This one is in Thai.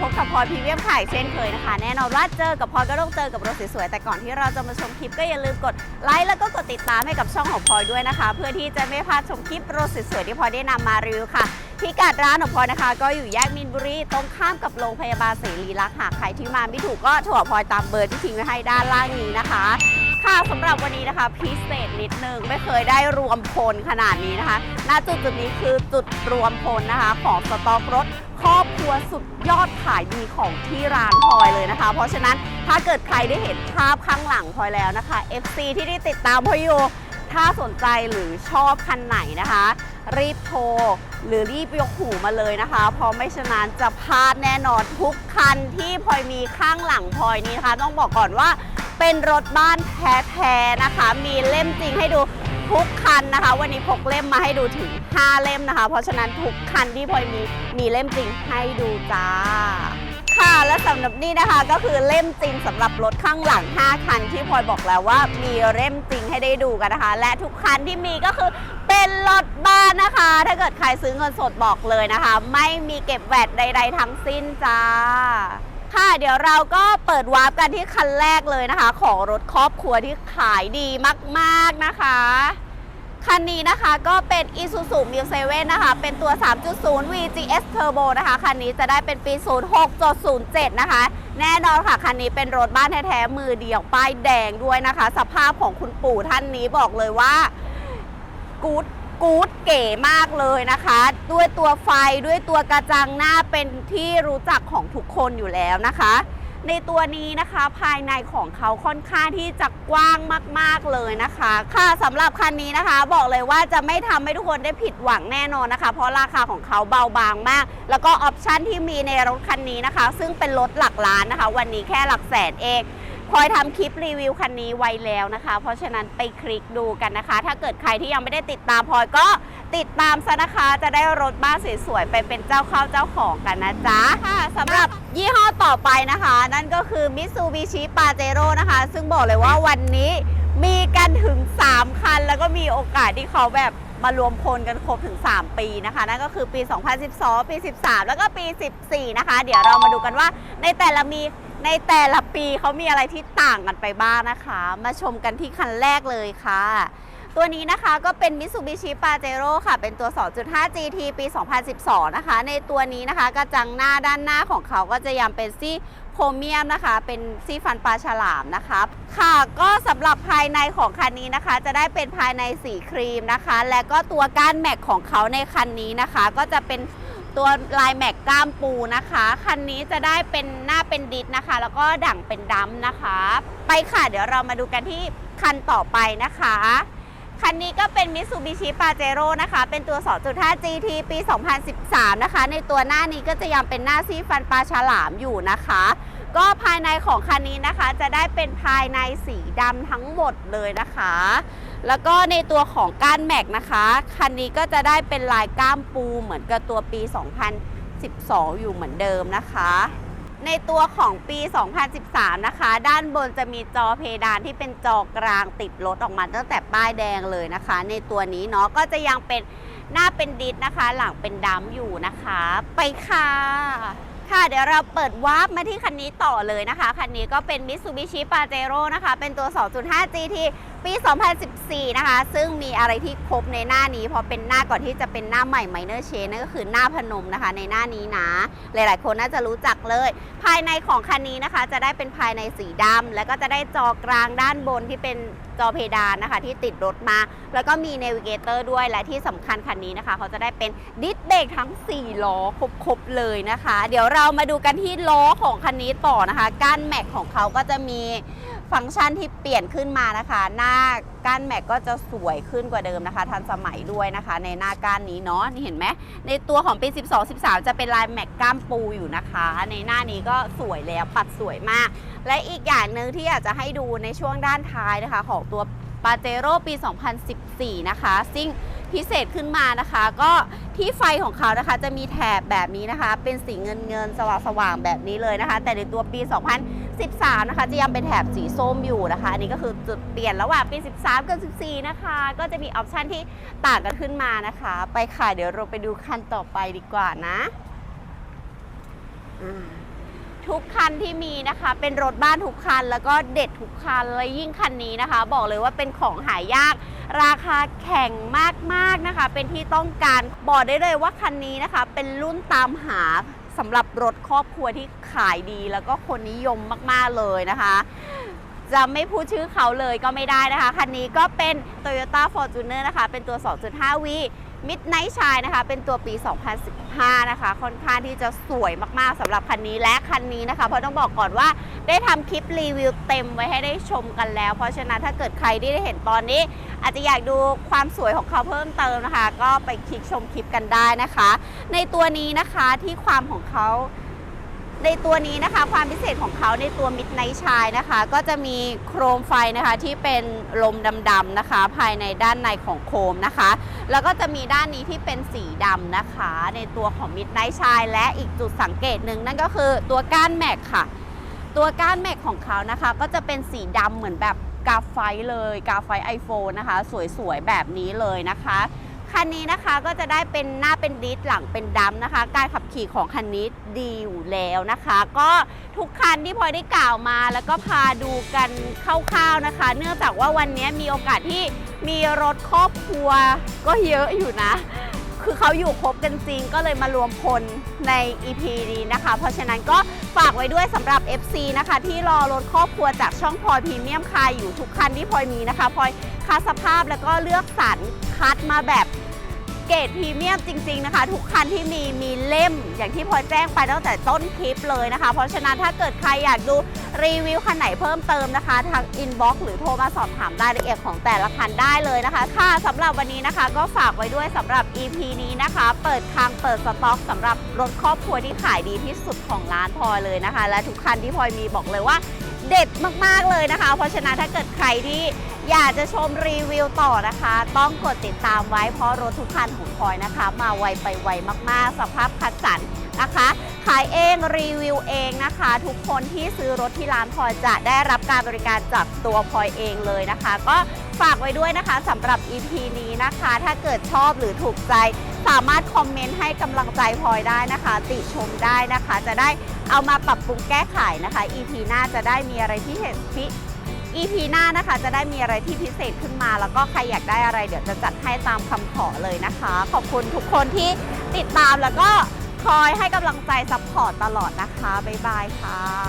พบกับพลอยพรีเมียมค่ะเช่นเคยนะคะ แน่นอนว่าเจอกับพลอยก็ต้องเจอกับรถสวยๆแต่ก่อนที่เราจะมาชมคลิปก็อย่าลืมกดไลค์แล้วก็กดติดตามให้กับช่องของพลอยด้วยนะคะ เพื่อที่จะไม่พลาดชมคลิปรถสวยๆที่พลอยได้นำมารีวิวค่ะพิกัดร้านของพลอยนะคะ ก็อยู่แยกมินบุรีตรงข้ามกับโรงพยาบาลเสรีรักษ์หากใครที่มาไม่ถูกก็โทรพลอยตามเบอร์ที่ทิ้งไว้ให้ด้านล่างนี้นะคะค่ะสำหรับวันนี้นะคะพิเศษนิดนึงไม่เคยได้รวมพลขนาดนี้นะคะ ณจุดจุดนี้คือจุดรวมพลนะคะ ของสต็อกรถ ครอบครัวสุดยอดขายดีของที่ร้านพลอยเลยนะคะ เพราะฉะนั้นถ้าเกิดใครได้เห็นภาพข้างหลังพลอยแล้วนะคะ FC ที่ได้ติดตามพลอยอยู่ถ้าสนใจหรือชอบคันไหนนะคะ รีบโทร หรือรีบยกหูมาเลยนะคะ เพราะไม่ฉะนั้นจะพลาดแน่นอนทุกคันที่พลอยมีข้างหลังพลอยนี้นะคะ ต้องบอกก่อนว่าเป็นรถบ้านแท้ๆนะคะ มีเล่มจริงให้ดู ทุกคันนะคะ วันนี้พกเล่มมาให้ดูถึง 5 เล่มนะคะ เพราะฉะนั้นทุกคันที่พลอยมีมีเล่มจริงให้ดูจ้าค่ะและสำหรับนี่นะคะก็คือเล่มจริงสำหรับรถข้างหลัง 5 คันที่พลอยบอกแล้วว่ามีเล่มจริงให้ได้ดูกันนะคะ และทุกคันที่มีก็คือเป็นรถบ้านนะคะ ถ้าเกิดใครซื้อเงินสดบอกเลยนะคะ ไม่มีเก็บแวดใด ๆ ทั้งสิ้นจ้า ค่ะเดี๋ยวเราก็เปิดวาร์ปกันที่คันแรกเลยนะคะ ของรถครอบครัวที่ขายดีมากๆนะคะ คันนี้นะคะก็เป็น Isuzu m u 7นะคะ เป็นตัว 3.0 VGS Turbo นะคะ คันนี้จะได้เป็นปี 06.07 นะคะ แน่นอนค่ะ คันนี้เป็นรถบ้านแท้ๆ มือเดียวป้ายแดงด้วยนะคะ สภาพของคุณปู่ท่านนี้บอกเลยว่ากู๊ด กู๊ดเก๋มากเลยนะคะ ด้วยตัวไฟด้วยตัวกระจังหน้าเป็นที่รู้จักของทุกคนอยู่แล้วนะคะ ในตัวนี้นะคะภายในของเขาค่อนข้างที่จะกว้างมากๆเลยนะคะ ค่ะสำหรับคันนี้นะคะ บอกเลยว่าจะไม่ทำให้ทุกคนได้ผิดหวังแน่นอนนะคะ เพราะราคาของเขาเบาบางมาก แล้วก็ออปชันที่มีในรถคันนี้นะคะ ซึ่งเป็นรถหลักล้านนะคะ วันนี้แค่หลักแสนเอง พลอยทำคลิปรีวิวคันนี้ไว้แล้วนะคะ เพราะฉะนั้นไปคลิกดูกันนะคะ ถ้าเกิดใครที่ยังไม่ได้ติดตามพลอยก็ติดตามซะนะคะ จะได้รถบ้านสวยๆไปเป็นเจ้าเข้าเจ้าของกันนะจ๊ะค่ะสำหรับยี่ห้อต่อไปนะคะ นั่นก็คือ Mitsubishi Pajero นะคะ ซึ่งบอกเลยว่าวันนี้มีกันถึง 3 คัน แล้วก็มีโอกาสที่เขาแบบมารวมพลกันครบถึง 3 ปีนะคะ นั่นก็คือปี 2012 ปี 13 แล้วก็ปี 14 นะคะ เดี๋ยวเรามาดูกันว่าในแต่ละมี ในแต่ละปีเขามีอะไรที่ต่างกันไปบ้างนะคะ มาชมกันที่คันแรกเลยค่ะ ตัวนี้นะคะก็เป็น Mitsubishi Pajero ค่ะ เป็นตัว 2.5 GT ปี 2012 นะคะ ในตัวนี้นะคะกระจังหน้าด้านหน้าของเขาก็จะยังเป็นซี่โครเมียมนะคะ เป็นซี่ฟันปลาฉลามนะคะค่ะก็สำหรับภายในของคันนี้นะคะ จะได้เป็นภายในสีครีมนะคะ และก็ตัวก้านแม็กของเขาในคันนี้นะคะ ก็จะเป็น ตัวลายแม็กกล้ามปูนะคะ คันนี้จะได้เป็นหน้าเป็นดิสนะคะ แล้วก็ดั่งเป็นดัมนะคะ ไปค่ะ เดี๋ยวเรามาดูกันที่คันต่อไปนะคะ คันนี้ก็เป็น Mitsubishi Pajero นะคะ เป็นตัว 2.5 GT ปี 2013 นะคะ ในตัวหน้านี้ก็จะยังเป็นหน้าซี่ฟันปลาฉลามอยู่นะคะ ก็ภายในของคันนี้นะคะ จะได้เป็นภายในสีดำทั้งหมดเลยนะคะ แล้วก็ในตัวของก้านแม็กนะคะ คันนี้ก็จะได้เป็นลายก้ามปูเหมือนกับตัวปี 2012 อยู่เหมือนเดิมนะคะ ในตัวของปี 2013 นะคะ ด้านบนจะมีจอเพดานที่เป็นจอกลางติดรถออกมาตั้งแต่ป้ายแดงเลยนะคะ ในตัวนี้เนาะก็จะยังเป็นหน้าเป็นดิสนะคะ หลังเป็นดัมอยู่นะคะ ไปค่ะ ค่ะเดี๋ยวเราเปิดวาร์ปมาที่คันนี้ต่อเลยนะคะ คันนี้ก็เป็น Mitsubishi Pajero นะคะ เป็นตัว 2.5 GT ปี 2014 นะคะ ซึ่งมีอะไรที่ครบในหน้านี้ เพราะเป็นหน้าก่อนที่จะเป็นหน้าใหม่ Minor Change นั่นก็คือหน้าพนมนะคะ ในหน้านี้นะ หลายๆ คนน่าจะรู้จักเลย ภายในของคันนี้นะคะ จะได้เป็นภายในสีดำแล้วก็จะได้จอกลางด้านบนที่เป็นจอเพดานนะคะ ที่ติดรถมา แล้วก็มีเนวิเกเตอร์ด้วยและที่สำคัญคันนี้นะคะ เขาจะได้เป็นดิสเบรกทั้ง 4 ล้อครบๆเลยนะคะ เดี๋ยวเรามาดูกันที่ล้อของคันนี้ต่อนะคะ ก้านแม็กของเขาก็จะมี ฟังก์ชันที่เปลี่ยนขึ้นมานะคะ หน้าก้านแม็กก็จะสวยขึ้นกว่าเดิมนะคะ ทันสมัยด้วยนะคะ ในหน้าก้านนี้เนาะนี่เห็นไหมในตัวของปี 12 13 จะเป็นลายแม็กก้ามปูอยู่นะคะ ในหน้านี้ก็สวยแล้วปัดสวยมาก และอีกอย่างหนึ่งที่อยากจะให้ดูในช่วงด้านท้ายนะคะ ของตัวปาเจโร่ปี 2014 นะคะซิ่งพิเศษขึ้นมานะคะก็ ที่ไฟของเขานะคะจะมีแถบแบบนี้นะคะ เป็นสีเงินเงินสว่างสว่างๆแบบนี้เลยนะคะ แต่ในตัวปี 2013 นะคะ จะยังเป็นแถบสีส้มอยู่นะคะ อันนี้ก็คือจุดเปลี่ยนระหว่างปี 13 กับ 14 นะคะ ก็จะมีออปชันที่ต่างกันขึ้นมานะคะ ไปค่ะ เดี๋ยวเราไปดูคันต่อไปดีกว่านะ อ่า ทุกคันที่มีนะคะ เป็นรถบ้านทุกคัน แล้วก็เด็ดทุกคันและยิ่งคันนี้นะคะ บอกเลยว่าเป็นของหายาก ราคาแข่งมากๆนะคะ เป็นที่ต้องการบอกได้เลยว่าคันนี้นะคะ เป็นรุ่นตามหาสำหรับรถครอบครัวที่ขายดี แล้วก็คนนิยมมากๆเลยนะคะจะไม่พูดชื่อเขาเลยก็ไม่ได้นะคะ คันนี้ก็เป็น Toyota Fortuner นะคะ เป็นตัว 2.5V Midnight Shine นะคะ เป็นตัวปี 2015 นะคะ ค่อนข้างที่จะสวยมากๆสำหรับคันนี้และคันนี้นะคะ เพราะต้องบอกก่อนว่าได้ทำคลิปรีวิวเต็มไว้ให้ได้ชมกันแล้ว เพราะฉะนั้นถ้าเกิดใครที่ได้เห็นตอนนี้ อาจจะอยากดูความสวยของเขาเพิ่มเติมนะคะ ก็ไปคลิกชมคลิปกันได้นะคะ ในตัวนี้นะคะที่ความของเขา ในตัวนี้นะคะความพิเศษของเขาในตัว Midnight Shine นะคะ ก็จะมีโครมไฟนะคะที่เป็นลมดำๆนะคะ ภายในด้านในของโคมนะคะ แล้วก็จะมีด้านนี้ที่เป็นสีดำนะคะ ในตัวของ Midnight Shine และอีกจุดสังเกตหนึ่งนั่นก็คือตัวก้านแม็กค่ะ ตัวก้านแม็กของเขานะคะ ก็จะเป็นสีดำเหมือนแบบกาไฟเลยกาไฟ iPhone นะคะ สวยๆแบบนี้เลยนะคะ คันนี้นะคะก็จะได้เป็นหน้าเป็นดิสหลังเป็นดำนะคะ การขับขี่ของคันนี้ดีอยู่แล้วนะคะ ก็ทุกคันที่พลอยได้กล่าวมา แล้วก็พาดูกันคร่าวๆนะคะ เนื่องจากว่าวันนี้มีโอกาสที่มีรถครอบครัวก็เยอะอยู่นะ คือเขาอยู่ครบกันจริงก็เลยมารวมพลใน EP นี้นะคะ เพราะฉะนั้นก็ฝากไว้ด้วยสำหรับ FC นะคะ ที่รอรถครอบครัวจากช่องพลอยพรีเมียมคาอยู่ทุกคันที่พลอยมีนะคะพลอยคัดสภาพแล้วก็เลือกสรรคัดมาแบบ เกรดพรีเมียมจริง ๆนะคะ ทุกคันที่มีมีเล่ม อย่างที่พลอแจ้งไปตั้งแต่ต้นคลิปเลยนะคะ เพราะฉะนั้นถ้าเกิดใครอยากดูรีวิวคันไหนเพิ่มเติมนะคะทางอินบ็อกซ์หรือโทรมาสอบถามรายละเอียดของแต่ละคันได้เลยนะคะ ค่ะสำหรับวันนี้นะคะ ก็ฝากไว้ด้วยสำหรับ EP นี้นะคะ เปิดคลังเปิดสต็อกสำหรับรถครอบครัวที่ขายดีที่สุดของร้านพลอยเลยนะคะ และทุกคันที่พลอยมีบอกเลยว่า เด็ดมากๆเลยนะคะ เพราะฉะนั้นถ้าเกิดใครที่อยากจะชมรีวิวต่อนะคะ ต้องกดติดตามไว้เพราะรถทุกคันของพลอยนะคะ มาไวไปไวมากๆ สภาพคัดสรร นะคะ ขายเองรีวิวเองนะคะ ทุกคนที่ซื้อรถที่ร้านพลอยจะได้รับการบริการจากตัวพลอยเองเลยนะคะ ก็ฝากไว้ด้วยนะคะสำหรับ EP นี้นะคะ ถ้าเกิดชอบหรือถูกใจ สามารถคอมเมนต์ให้กำลังใจพลอยได้นะคะ ติชมได้นะคะ จะได้เอามาปรับปรุงแก้ไขนะคะ EP หน้าจะได้มีอะไรที่เห็นพิ EP หน้านะคะ จะได้มีอะไรที่พิเศษขึ้นมา แล้วก็ใครอยากได้อะไร เดี๋ยวจะจัดให้ตามคำขอเลยนะคะ ขอบคุณทุกคนที่ติดตามแล้วก็ อยให้กำลังใจซัพพอร์ตตลอดนะคะ บ๊ายบายค่ะ